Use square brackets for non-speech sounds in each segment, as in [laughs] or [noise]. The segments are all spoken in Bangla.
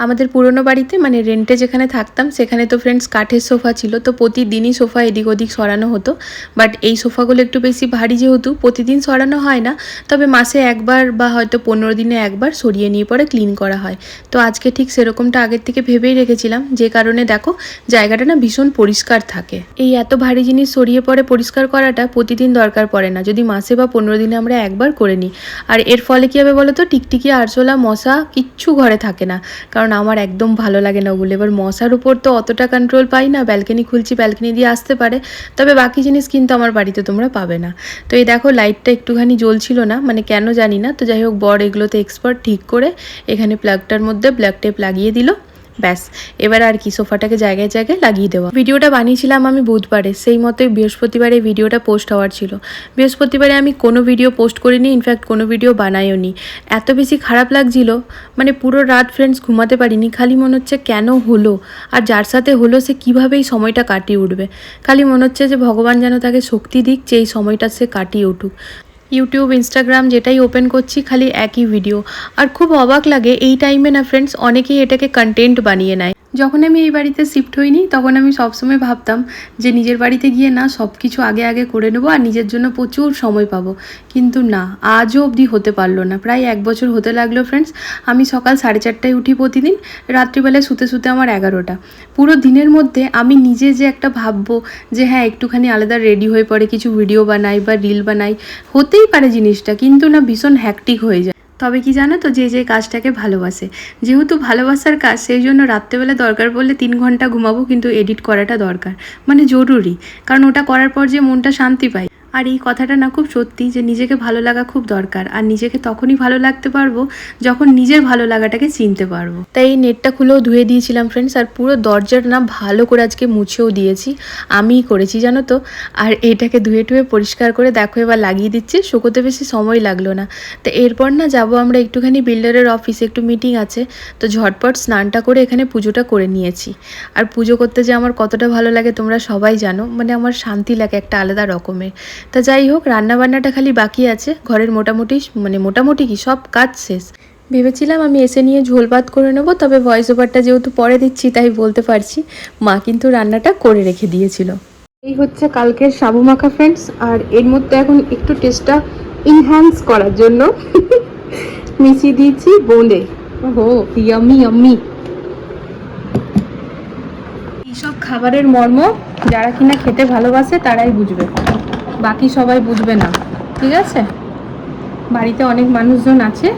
আমাদের পুরনো বাড়িতে মানে রেন্টে যেখানে থাকতাম, সেখানে তো ফ্রেন্ডস কাঠের সোফা ছিল, তো প্রতিদিনই সোফা এদিক ওদিক সরানো হতো। বাট এই সোফাগুলো একটু বেশি ভারী যেহেতু, প্রতিদিন সরানো হয় না, তবে মাসে একবার বা হয়তো পনেরো দিনে একবার সরিয়ে নিয়ে পরে ক্লিন করা হয়। তো আজকে ঠিক সেরকমটা আগের থেকে ভেবেই রেখেছিলাম, যে কারণে দেখো, জায়গাটা না ভীষণ পরিষ্কার থাকে। এই এত ভারী জিনিস সরিয়ে পরে পরিষ্কার করাটা প্রতিদিন দরকার পড়ে না, যদি মাসে বা পনেরো দিনে আমরা একবার করে নিই। আর এর ফলে কী হবে বলো তো টিকটিকি, আরশোলা, মশা কিচ্ছু ঘরে থাকে না। কারণ আমার একদম ভালো লাগে না ওগুলো। এবার মশার উপর তো অতটা কন্ট্রোল পাই না ব্যালকানি খুলছি ব্যালকানি দিয়ে আসতে পারে। তবে বাকি জিনিস কিন্তু আমার বাড়িতে তোমরা পাবে না। তো এই দেখো লাইটটা একটুখানি জ্বলছিল না মানে কেন জানি না। তো যাই হোক, বর এগুলোতে এক্সপার্ট ঠিক করে এখানে প্লাগটার মধ্যে টেপ লাগিয়ে দিল। ব্যাস, এবার আর কি, সোফাটাকে জায়গায় জায়গায় লাগিয়ে দেওয়া। ভিডিওটা বানিয়েছিলাম আমি বুধবারে, সেই মতোই বৃহস্পতিবারে ভিডিওটা পোস্ট হওয়ার ছিল। বৃহস্পতিবারে আমি কোনো ভিডিও পোস্ট করিনি ইনফ্যাক্ট কোনো ভিডিও বানাইও নি এত বেশি খারাপ লাগছিল মানে পুরো রাত ফ্রেন্ডস ঘুমাতে পারিনি, খালি মনে হচ্ছে কেন হলো, আর যার সাথে হলো সে কীভাবে এই সময়টা কাটিয়ে উঠবে। খালি মনে হচ্ছে যে ভগবান যেন তাকে শক্তি দিক, যে এই সময়টা সে কাটিয়ে উঠুক। ইউটিউব ইনস্টাগ্রাম যেটাই ওপেন করছি, খালি একই ভিডিও আর খুব অবাক লাগে, এই টাইমে না ফ্রেন্ডস অনেকেই এটাকে কন্টেন্ট বানিয়ে নেয়। যখন আমি এই বাড়িতে শিফট হইনি, তখন আমি সবসময় ভাবতাম যে নিজের বাড়িতে গিয়ে না সব কিছু আগে আগে করে নেব আর নিজের জন্য প্রচুর সময় পাবো। কিন্তু না, আজও অবধি হতে পারল না। প্রায় এক বছর হতে লাগল ফ্রেন্ডস আমি সকাল সাড়ে চারটায় উঠি প্রতিদিন, রাত্রিবেলায় শুতে শুতে আমার এগারোটা। পুরো দিনের মধ্যে আমি নিজে যে একটা ভাববো যে হ্যাঁ একটুখানি আলাদা রেডি হয়ে পড়ে কিছু ভিডিও বানাই বা রিল বানাই, হতেই পারে জিনিসটা, কিন্তু না ভীষণ হ্যাকটিক হয়ে যায়। তবে কি জানো তো, যে যে কাজটাকে ভালোবাসে। যেহেতু ভালোবাসার কাজ, সেই জন্য রাত্রেবেলা দরকার বললে তিন ঘণ্টা ঘুমাবো, কিন্তু এডিট করাটা দরকার। মানে জরুরি। কারণ ওটা করার পর যে মনটা শান্তি পায়। আর এই কথাটা না খুব সত্যি যে নিজেকে ভালো লাগা খুব দরকার। আর নিজেকে তখনই ভালো লাগতে পারব যখন নিজের ভালো লাগাটাকে চিনতে পারব। তাই এই নেটটা খুলেও ধুয়ে দিয়েছিলাম ফ্রেন্ডস আর পুরো দরজার না ভালো করে আজকে মুছেও দিয়েছি। আমিই করেছি, জানো তো? আর এটাকে ধুয়ে টুয়ে পরিষ্কার করে দেখো এবার লাগিয়ে দিচ্ছি, শুকোতে বেশি সময় লাগল না। তো এরপর না যাব আমরা একটুখানি বিল্ডারের অফিসে একটু মিটিং আছে। তো ঝটপট স্নানটা করে এখানে পুজোটা করে নিয়েছি। আর পুজো করতে যে আমার কতটা ভালো লাগে তোমরা সবাই জানো মানে আমার শান্তি লাগে একটা আলাদা রকমের। তা যাই হোক, রান্নাবান্নাটা খালি বাকি আছে। ঘরের মোটামুটি মানে মোটামুটি কি, সব কাজ শেষ। ভেবেছিলাম আমি এসে নিয়ে ঝোল ভাত করে নেব, তবে ভয়েস ওভারটা যেহেতু পরে দিচ্ছি, তাই বলতে পারছি। মা কিন্তু রান্নাটা করে রেখে দিয়েছিল। এই হচ্ছে কালকের সাবু মাখা ফ্রেন্ডস আর এর মধ্যে এখন একটু টেস্টটা ইনহ্যান্স করার জন্য। মিশিয়ে দিয়েছি বোঁদে। ওহো ইয়াম্মি ইয়াম্মি এইসব খাবারের মর্ম, যারা কিনা খেতে ভালোবাসে, তারাই বুঝবে। বাকি সবাই বুঝবে না, ঠিক আছে? বাড়িতে অনেক মানুষজন আছে।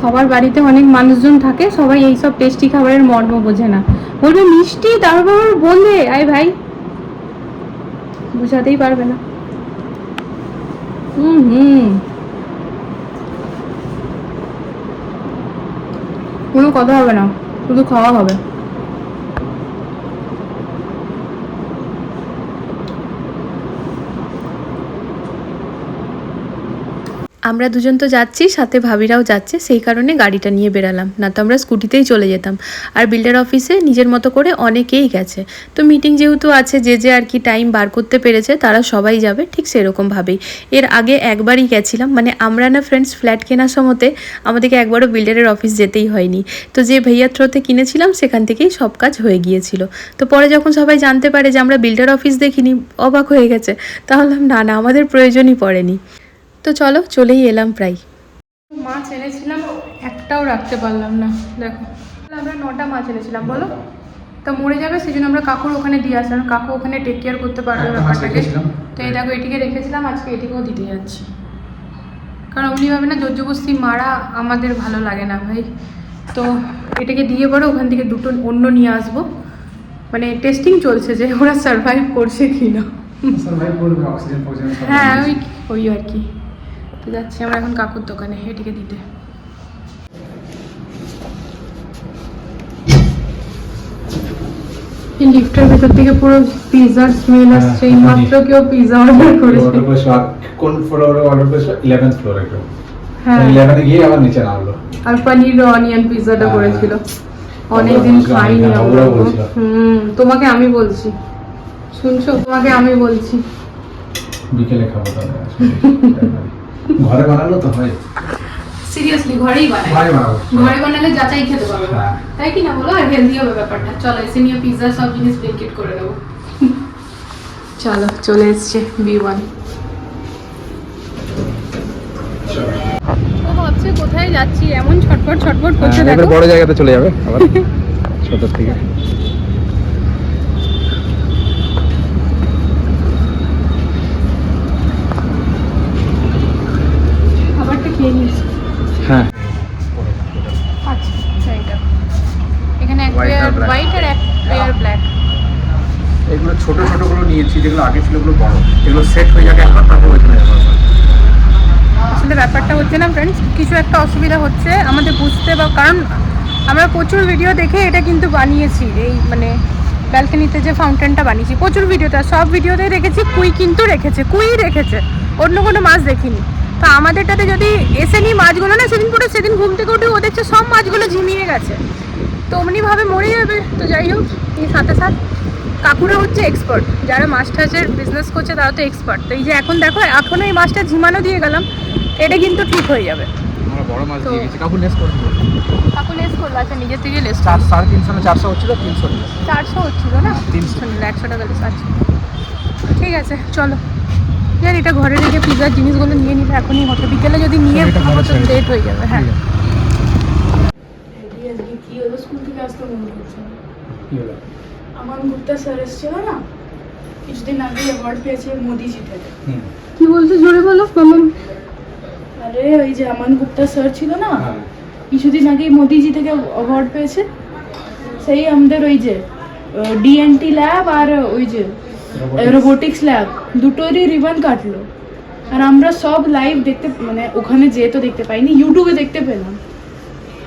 সবার বাড়িতে অনেক মানুষজন থাকে, সবাই এই সব টেস্টি খাবারের মর্ম বোঝে না। বলবে, মিষ্টি তারপর বলবে আয় ভাই। বোঝাতেই পারবে না। হুম হুম। কোনো কথা হবে না, শুধু খাওয়া হবে। আমরা দুজন তো যাচ্ছি, সাথে ভাবিরাও যাচ্ছে, সেই কারণে গাড়িটা নিয়ে বেরালাম। না তো আমরা স্কুটিতেই চলে যেতাম। আর বিল্ডার অফিসে নিজের মতো করে অনেকেই গেছে। তো মিটিং যেহেতু আছে, যে যে আর কি টাইম বার করতে পেরেছে, তারা সবাই যাবে, ঠিক সেরকমভাবেই। এর আগে একবারই গেছিলাম মানে আমরা না ফ্রেন্ডস ফ্ল্যাট কেনার সময়তে আমাদেরকে একবারও বিল্ডারের অফিস যেতেই হয়নি। তো যে ভাইয়ার থ্রোতে কিনেছিলাম, সেখান থেকেই সব কাজ হয়ে গিয়েছিল। তো পরে যখন সবাই জানতে পারে যে আমরা বিল্ডার অফিস দেখিনি, অবাক হয়ে গেছে। তাহলে না না, আমাদের প্রয়োজনই পড়েনি। তো চলো চলেই এলাম প্রায়। মাছ এনেছিলাম একটাও রাখতে পারলাম না দেখো। আমরা নটা মাছ এনেছিলাম বলো? তা মরে যাবে সেই জন্য আমরা কাকুর ওখানে দিয়ে আসলাম। কাকু ওখানে টেক কেয়ার করতে পারবে মাছ ব্যাপারটাকে। তো এই দেখো এটিকে রেখেছিলাম আজকে এটিকেও দিতে যাচ্ছি। কারণ অমনিভাবে না জোরজবস্তি মারা আমাদের ভালো লাগে না ভাই। তো এটাকে দিয়ে পরে ওখান থেকে দুটো অন্য নিয়ে আসব। মানে টেস্টিং চলছে যে ওরা সার্ভাইভ করছে কি না সার্ভাইভ করবে অক্সিজেন ফক্সিজেন সব হ্যাঁ ওই ওই আর কি। যাচ্ছি আমরা এখন কাকুর দোকানে এটিকে দিতে। লিফটের ভেতর থেকে পুরো পিজার স্মেল হ্যাঁ, আসছে এই মাত্র কেউ পিজা অর্ডার করেছে। কোন ফ্লোরে অর্ডার করেছিল ইলেভেন্থ ফ্লোরে কেউ। হ্যাঁ। ইলেভেনে গিয়ে আবার নিচে নামলো। আর পনির অনিয়ন পিজাটা হ্যাঁ। করেছিল। অনেকদিন খাইনি আমরা হুম তোমাকে আমি বলছি। শুনছো? তোমাকে আমি বলছি। বিকেলে খাব তাহলে [laughs] ঘরে বানালো তো হয়। সিরিয়াসলি ঘরেই বানাই ঘরে বানাবো। ঘরে বানালে যাচাই খেতে পারব। হ্যাঁ। তাই কি না বলো? আর হেলদি হবে ব্যাপারটা। চলো এসে নিয়ে পিৎজা সব জিনিস ব্লিঙ্কেট করে দেবো চলো চলে এসছে বি ওয়ান ও ভাবছে কোথায় যাচ্ছি? এমন ছটফট ছটফট করছে হ্যাঁ, দেখো। বড় জায়গাতে চলে যাবে আবার ছোট থেকে খাবারটা খেয়ে নিয়েছি হ্যাঁ। আচ্ছা এইটা এখানে এক পেয়ার হোয়াইট আর এক পেয়ার ব্ল্যাক এগুলো ছোট ছোটগুলো নিয়েছি যেগুলো আগে ছিল ওগুলো বড়। এগুলো সেট হয়ে যাবে একবার তারপর ওইখানে আসলে ব্যাপারটা হচ্ছে না ফ্রেন্ডস কিছু একটা অসুবিধা হচ্ছে আমাদের বুঝতে বা কারণ আমরা প্রচুর ভিডিও দেখে এটা কিন্তু বানিয়েছি এই মানে ব্যালকনিতে যে ফাউন্টেনটা বানিয়েছি প্রচুর ভিডিওতে সব ভিডিওতে দেখেছি কুই কিন্তু রেখেছে কুই রেখেছে অন্য কোনো মাছ দেখিনি। তো আমাদেরটাতে যদি এসে নিই মাছগুলো না সেদিন পুরো সেদিন ঘুম থেকে উঠে ও দেখছে সব মাছগুলো ঝিমিয়ে গেছে। তো অমনিভাবে মরে যাবে। তো যাই হোক এই সাথে সাথ কাকুরা হচ্ছে এক্সপার্ট যারা মাছ টাছের বিজনেস করছে তারা তো এক্সপার্ট তো এই যে এখন দেখো এখনও এই মাছটা ঝিমানো দিয়ে গেলাম এটা কিন্তু ঠিক হয়ে যাবে। আমরা বড় মাছ তো- দিয়ে গেছি। কাকু লেস কাকু লেস করল আচ্ছা নিজের থেকে লেস চার সাড়ে তিনশো না চারশো হচ্ছিল তিনশো চারশো হচ্ছিল না? 300 শুনলে একশো টাকা লেস আচ্ছা। ঠিক আছে চলো। জান এটা ঘরে রেখে পিজার জিনিসগুলো নিয়ে নিলে এখনই হতো। বিকেলে যদি নিয়ে এটা ঘরে খাব তো লেট হয়ে যাবে হ্যাঁ। কি হলো? স্কুল থেকে আসতে করছে না। কি হলো? আমার গুপ্তা স্যার এসেছিল না? কিছুদিন আগে অ্যাওয়ার্ড পেয়েছে মোদিজি থেকে কি বলছো? জোরে বলো আরে ওই যে আমান গুপ্তা স্যার ছিল না? হ্যাঁ। কিছুদিন আগে মোদিজি থেকে অ্যাওয়ার্ড পেয়েছে। সেই আমাদের ওই যে ডিএনটি ল্যাব আর ওই যে রোবোটিক্স ল্যাব দুটোরই রিবন কাটলো। আর আমরা সব লাইভ দেখতে মানে ওখানে যেয়ে তো দেখতে পাইনি ইউটিউবে দেখতে পেলাম।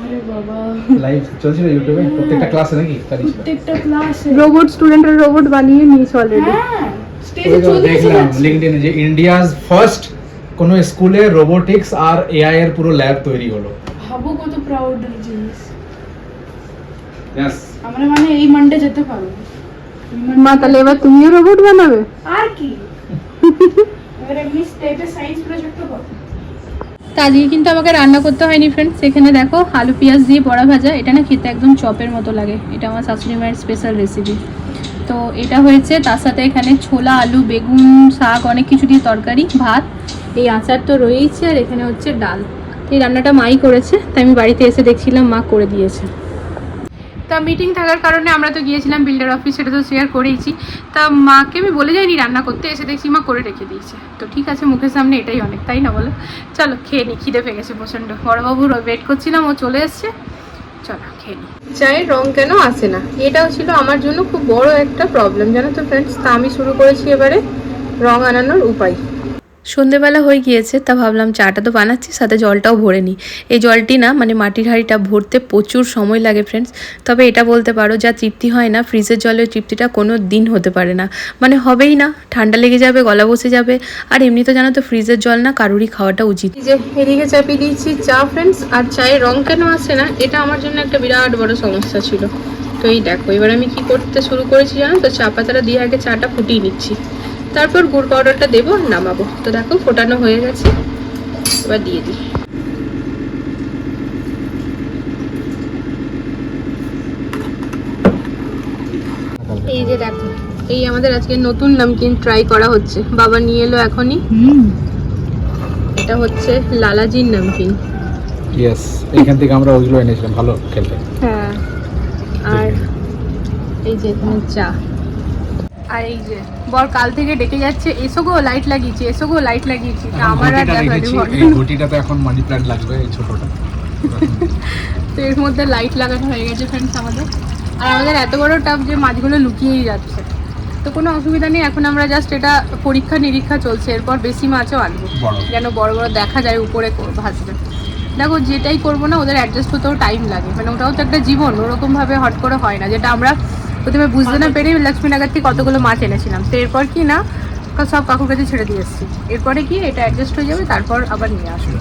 আরে বাবা। লাইভ চলছিল ইউটিউবে প্রত্যেকটা ক্লাসে নাকি? প্রত্যেকটা ক্লাসে রোবট স্টুডেন্টরা রোবট বানিয়ে নিয়েছে অলরেডি হ্যাঁ স্টেজে চলে দেখলাম যাচ্ছে। যে ইন্ডিয়াজ ফার্স্ট কোন স্কুলে রোবোটিক্স আর এআই এর পুরো ল্যাব তৈরি হলো। ভাবো কত প্রাউড জিনিস। আমরা মানে এই মানডে যেতে পারব। মা তাহলে এবার তুমিও রোবট বানাবে? আর কি? আজকে কিন্তু আমাকে রান্না করতে হয়নি ফ্রেন্ডস এখানে দেখো আলু পেঁয়াজ দিয়ে বড়া ভাজা। এটা না খেতে একদম চপের মতো লাগে। এটা আমার শাশুড়ি মায়ের স্পেশাল রেসিপি তো এটা হয়েছে তার সাথে এখানে ছোলা আলু বেগুন শাক অনেক কিছু দিয়ে তরকারি ভাত। এই আচার তো রয়েইছে আর এখানে হচ্ছে ডাল। এই রান্নাটা মাই করেছে তাই আমি বাড়িতে এসে দেখছিলাম মা করে দিয়েছে। তা মিটিং থাকার কারণে আমরা তো গিয়েছিলাম বিল্ডার অফিস সেটা তো শেয়ার করেইছি। তা মাকে আমি বলে যাইনি রান্না করতে, এসে দেখছি মা করে রেখে দিয়েছে। তো ঠিক আছে, মুখের সামনে এটাই অনেক, তাই না বলো? চলো, খেয়ে নি, খিদে পেয়ে গেছে প্রচণ্ড। বড়বাবুর ওয়েট করছিলাম, ও চলে এসছে। চলো, খেয়ে নি। চায়ের রং কেন আসে না? এটাও ছিল আমার জন্য খুব বড় একটা প্রবলেম জানো তো ফ্রেন্ডস তা আমি শুরু করেছি এবারে রং আনানোর উপায়। সন্ধেবেলা হয়ে গিয়েছে, তা ভাবলাম চাটা তো বানাচ্ছি, সাথে জলটাও ভরে নিই। এই জলটি না মানে মাটির হাঁড়িটা ভরতে প্রচুর সময় লাগে ফ্রেন্ডস তবে এটা বলতে পারো, যা তৃপ্তি হয় না ফ্রিজের জলের তৃপ্তিটা কোনো দিন হতে পারে না। মানে হবেই না, ঠান্ডা লেগে যাবে, গলা বসে যাবে। আর এমনি তো জানো তো ফ্রিজের জল না কারুরই খাওয়াটা উচিত। যে, এদিকে চাপিয়ে দিয়েছি চা ফ্রেন্ডস আর চায়ের রং কেন আসে না, এটা আমার জন্য একটা বিরাট বড় সমস্যা ছিল। তো এই দেখো, এবার আমি কি করতে শুরু করেছি জানো তো, চা পাতাটা দিয়ে আগে চাটা ফুটিয়ে নিচ্ছি। তারপর গুড় পাউডারটা দেবো নামাবো। তো দেখো ফোটানো হয়ে গেছে। এবার দিয়ে দিই। এই যে দেখো এই আমাদের আজকে নতুন নামকিন ট্রাই করা হচ্ছে। বাবা নিয়ে এলো এখনই। এটা হচ্ছে লালাজির নামকিন। ইয়েস এখান থেকে আমরা ওইগুলো এনেছিলাম ভালো খেলতে হ্যাঁ। আর এই যে এখানে চা। আর এই যে বর কাল থেকে ডেকে যাচ্ছে এসো গো লাইট লাগিয়েছি এসো গো লাইট লাগিয়েছি। তা আমার আর এই ঘটিটা তো এখন মানি প্ল্যান্ট লাগবে এই ছোটটা। [laughs] তো এর মধ্যে লাইট লাগানো হয়ে গেছে ফ্রেন্ডস আমাদের। আর আমাদের এত বড় টাপ যে মাছগুলো লুকিয়েই যাচ্ছে। তো কোনো অসুবিধা নেই এখন আমরা জাস্ট এটা পরীক্ষা নিরীক্ষা চলছে এরপর বেশি মাছও আনব। যেন বড় বড় দেখা যায় উপরে ভাসবে। দেখো যেটাই করব না ওদের অ্যাডজাস্ট হতেও টাইম লাগে। মানে ওটাও তো একটা জীবন ওরকম ভাবে হট করে হয় না। যেটা আমরা প্রথমে বুঝতে না পেরে লক্ষ্মীনগর থেকে কতগুলো মাছ এনেছিলাম। তো এরপর কি না সব কাকুর কাছে ছেড়ে দিয়ে এসেছি। এরপরে কি এটা অ্যাডজাস্ট হয়ে যাবে তারপর আবার নিয়ে আসব।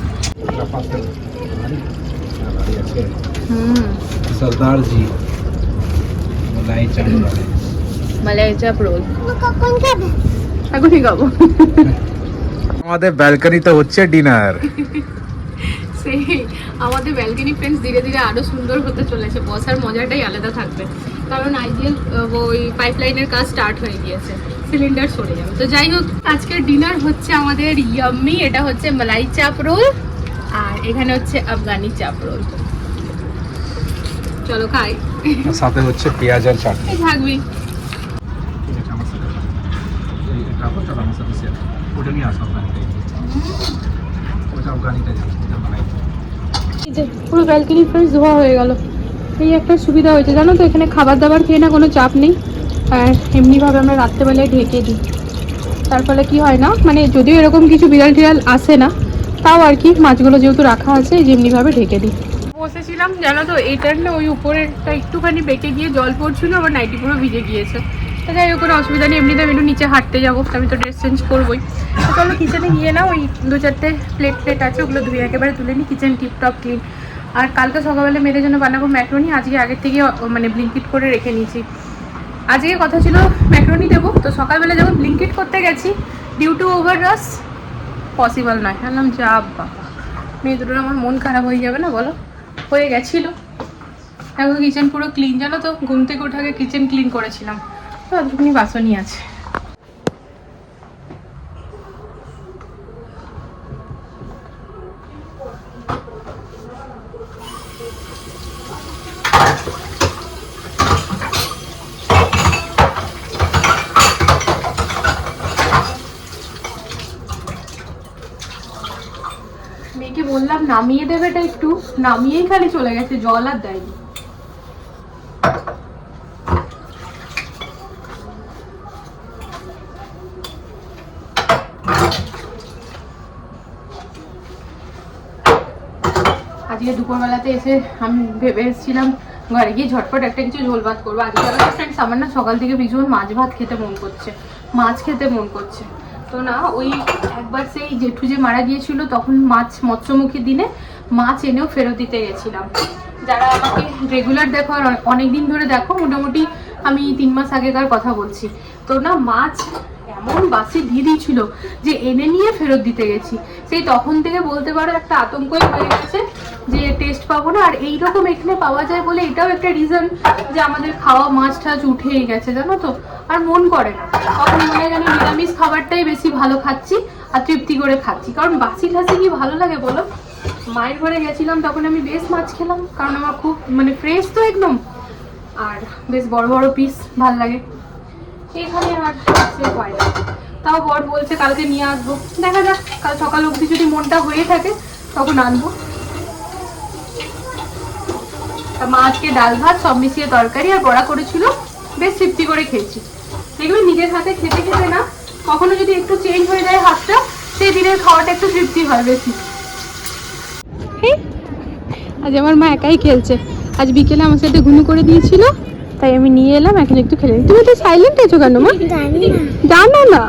হুম। মালাই চাপ রোল। এখনই আমাদের ব্যালকনিতে হচ্ছে ডিনার। [laughs] সেই আমাদের ব্যালকনি ফ্রেন্ডস ধীরে ধীরে আরও সুন্দর হতে চলেছে। বসার মজাটাই আলাদা থাকবে। কারণ আইডিয়াল ওই পাইপলাইনের কাজ স্টার্ট হয়ে গিয়েছে। সিলিন্ডার সরে যাবে। তো যাই হোক আজকের ডিনার হচ্ছে আমাদের ইয়াম্মি এটা হচ্ছে মালাই চাপ রোল আর এখানে হচ্ছে আফগানি চাপ রোল চলো খাই। সাথে হচ্ছে পেঁয়াজ আর চাটনি। থাকবি ঠিক আছে আমার সাথে এই রাখো চলো আমার সাথে শেয়ার ওটা নিয়ে আসো আফগানিটাই ওটা আফগানিটাই এটা বানাই এই যে পুরো ব্যালকনি ফ্রেন্ডস ধোয়া হয়ে গেল। এই একটা সুবিধা হয়েছে, জানো তো, এখানে খাবার দাবার খেয়ে না কোনো চাপ নেই। আর এমনিভাবে আমরা রাত্রেবেলায় ঢেকে দিই। তার ফলে কী হয় না মানে যদিও এরকম কিছু বিড়াল টিড়াল আসে না, তাও আর কি মাছগুলো যেহেতু রাখা আছে যেমনিভাবে ঢেকে দিই। বসেছিলাম, জানো তো এইটার না ওই উপরেরটা একটুখানি বেঁকে গিয়ে জল পড়ছিল, আবার নাইটি পুরো ভিজে গিয়েছে। তো যাই কোনো অসুবিধা নেই, এমনিতে আমি একটু নিচে হাঁটতে যাব, আমি তো ড্রেস চেঞ্জ করবোই। তো চলো কিচেনে গিয়ে না ওই দু চারটে প্লেট প্লেট আছে, ওগুলো ধুয়ে একেবারে তুলে নিই কিচেন টিপটপ ক্লিন আর কালকে সকালবেলা মেয়েদের জন্য বানাবো ম্যাক্রোনি আজকে আগের থেকে মানে ব্লিঙ্কিট করে রেখে নিয়েছি। আজকে কথা ছিল ম্যাক্রোনি দেবো, তো সকালবেলা যখন ব্লিঙ্কিট করতে গেছি due to over rush possible নয়। বললাম যা বাবা, মেয়ে দুটোর আমার মন খারাপ হয়ে যাবে না, বলো? হয়ে গেছিল। এখন কিচেন পুরো ক্লিন জানো তো? ঘুম থেকে উঠে আগে কিচেন ক্লিন করেছিলাম। তো অতটুকুনি বাসনই আছে। মেয়েকে বললাম নামিয়ে দেবে এটা একটু। নামিয়েই খালি চলে গেছে জল আর দেয়নি। আজকে দুপুরবেলাতে এসে আমি ভেবে এসেছিলাম, ঘরে গিয়ে ঝটপট একটা কিছু ঝোল ভাত করব। আজকে ফ্রেন্ডস আমার না সকাল থেকে ভীষণ মাছ ভাত খেতে মন করছে। মাছ খেতে মন করছে। তো না, ওই একবার সেই জেঠু যে মারা গিয়েছিল, তখন মাছ মৎস্যমুখী দিনে মাছ এনেও ফেরত দিতে গেছিলাম। যারা আমাকে রেগুলার দেখো, আর অনেক দিন ধরে দেখো, মোটামুটি আমি তিন মাস আগেকার কথা বলছি। তো না, মাছ এমন বাসি দিয়ে দিয়েছিল যে এনে নিয়ে ফেরত দিতে গেছি। সেই তখন থেকে বলতে পারো একটা আতঙ্কই হয়ে গেছে যে টেস্ট পাবো না। আর এইরকম এখানে পাওয়া যায় বলে এটাও একটা রিজন যে আমাদের খাওয়া মাছ টাছ উঠেই গেছে, জানো তো? আর মন করে না। তখন মনে হয় নিরামিষ খাবারটাই বেশি ভালো খাচ্ছি আর তৃপ্তি করে খাচ্ছি। কারণ বাসি ঠাসি কি ভালো লাগে বলো? মায়ের ঘরে গেছিলাম, তখন আমি বেশ মাছ খেলাম। কারণ আমার খুব মানে ফ্রেশ তো একদম। আর বেশ বড় বড় পিস ভালো লাগে। এখানে আর সে হয় না। তাও বর বলছে কালকে নিয়ে আসব। দেখা যাক, কাল সকাল অবধি যদি মনটা হয়ে থাকে, তখন আনব। মা আজকে ডাল ভাত সব মিশিয়ে তরকারি আর বড়া করেছিল। বেশ তৃপ্তি করে খেয়েছি। দেখবে নিজের হাতে খেতে খেতে না, কখনো যদি একটু চেঞ্জ হয়ে যায় হাতটা, সেই দিনের খাওয়াটা একটু তৃপ্তি হয় বেশি। আজ আমার মা একাই খেলছে। আজ বিকেলে আমার সাথে ঘুনু করে দিয়েছিল। তাই আমি নিয়ে এলাম, এখন একটু খেলে তুমি তো সাইলেন্ট আছো কেন, মা? জানো না।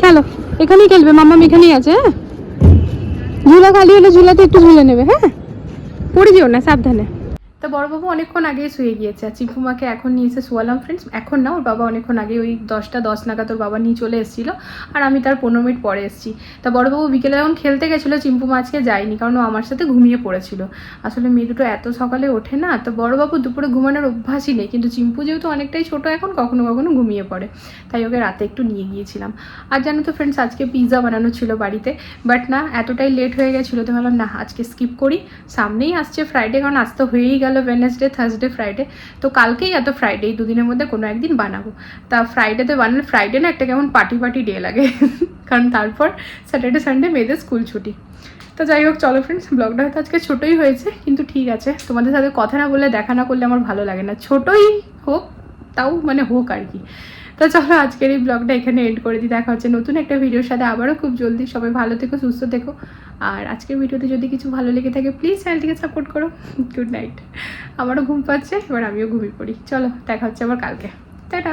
খেলো। এখানেই খেলবে মামাম এখানেই আছে হ্যাঁ? ঝুলা খালি হলে ঝুলাতে একটু ঝুলে নেবে হ্যাঁ? পড়ে যেও না, সাবধানে। তো বড়বাবু অনেকক্ষণ আগেই শুয়ে গিয়েছে। আর চিম্পুমাকে এখন নিয়ে এসে শোয়ালাম ফ্রেন্ডস এখন না, ওর বাবা অনেকক্ষণ আগে ওই দশটা, দশ নাগাদ ওর বাবা নিয়ে চলে এসেছিল। আর আমি তার পনেরো মিনিট পরে এসেছি। তা বড়বাবু বিকেলে যখন খেলতে গেছিল, চিম্পুমা আজকে যায়নি, কারণ ও আমার সাথে ঘুমিয়ে পড়েছিল। আসলে মেয়ে দুটো এত সকালে ওঠে না। তো বড়বাবু দুপুরে ঘুমানোর অভ্যাসই নেই, কিন্তু চিম্পু যেহেতু অনেকটাই ছোট এখন, কখনো কখনো ঘুমিয়ে পড়ে। তাই ওকে রাতে একটু নিয়ে গিয়েছিলাম। আর জানো তো ফ্রেন্ডস আজকে পিৎজা বানানো ছিল বাড়িতে। বাট না, এতটাই লেট হয়ে গেছিল, তো ভাবলাম না, আজকে স্কিপ করি। সামনেই আসছে ফ্রাইডে কারণ আজ তো হয়েই গেল ওয়েনেসডে থার্সডে ফ্রাইডে তো কালকেই এত ফ্রাইডে এই দুদিনের মধ্যে কোনো একদিন বানাবো। তা ফ্রাইডেতে বানালে ফ্রাইডে না একটা কেমন পার্টি পার্টি ডে লাগে। [laughs] কারণ তারপর স্যাটারডে সানডে মেয়েদের স্কুল ছুটি। তো যাই হোক, চলো ফ্রেন্ডস ব্লগটা হয়তো আজকে ছোটোই হয়েছে, কিন্তু ঠিক আছে। তোমাদের সাথে কথা না বললে দেখা না করলে আমার ভালো লাগে না। ছোটোই হোক, তাও মানে হোক আর কি। তো চলো আজকের এই ব্লগটা এখানে এন্ড করে দিই। দেখা হচ্ছে নতুন একটা ভিডিওর সাথে। আবারও খুব জলদি। সবাই ভালো থেকো, সুস্থ থেকো। আর আজকের ভিডিওতে যদি কিছু ভালো লেগে থাকে প্লিজ চ্যানেলটিকে সাপোর্ট করো। গুড নাইট আমারও ঘুম পাচ্ছে, এবার আমিও ঘুমিয়ে পড়ি। চলো, দেখা হচ্ছে আবার কালকে। টাটা